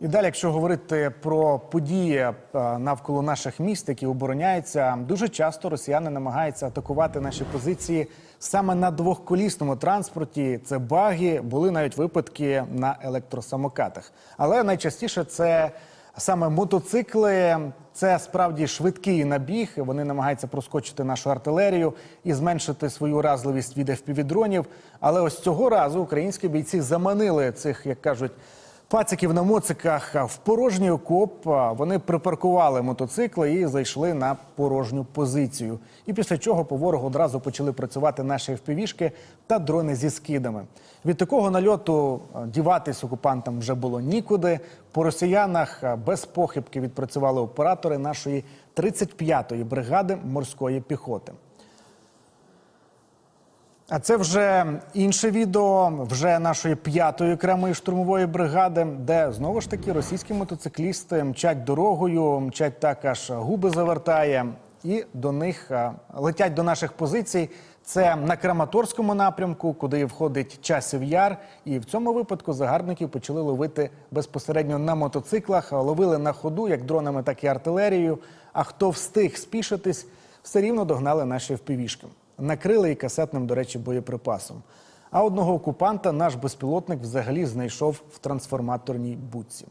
І далі, якщо говорити про події е, навколо наших міст, які обороняються, дуже часто росіяни намагаються атакувати наші позиції саме на двохколісному транспорті. Це баги, були навіть випадки на електросамокатах. Але найчастіше це саме мотоцикли. Це справді швидкий набіг. Вони намагаються проскочити нашу артилерію і зменшити свою уразливість від FPV-дронів. Але ось цього разу українські бійці заманили цих, як кажуть. Пациків на моциках в порожній окоп вони припаркували мотоцикли і зайшли на порожню позицію. І після чого по ворогу одразу почали працювати наші впівішки та дрони зі скидами. Від такого нальоту діватись окупантам вже було нікуди. По росіянах без похибки відпрацювали оператори нашої 35-ї бригади морської піхоти. А це вже інше відео вже нашої п'ятої окремої штурмової бригади, де знову ж таки російські мотоциклісти мчать дорогою, мчать так аж губи завертає, і до них летять до наших позицій. Це на Краматорському напрямку, куди входить часів яр. І в цьому випадку загарбників почали ловити безпосередньо на мотоциклах, ловили на ходу як дронами, так і артилерією. А хто встиг спішитись, все рівно догнали наші впівішки накрили і касетним, до речі, боєприпасом. А одного окупанта наш безпілотник взагалі знайшов в трансформаторній будці.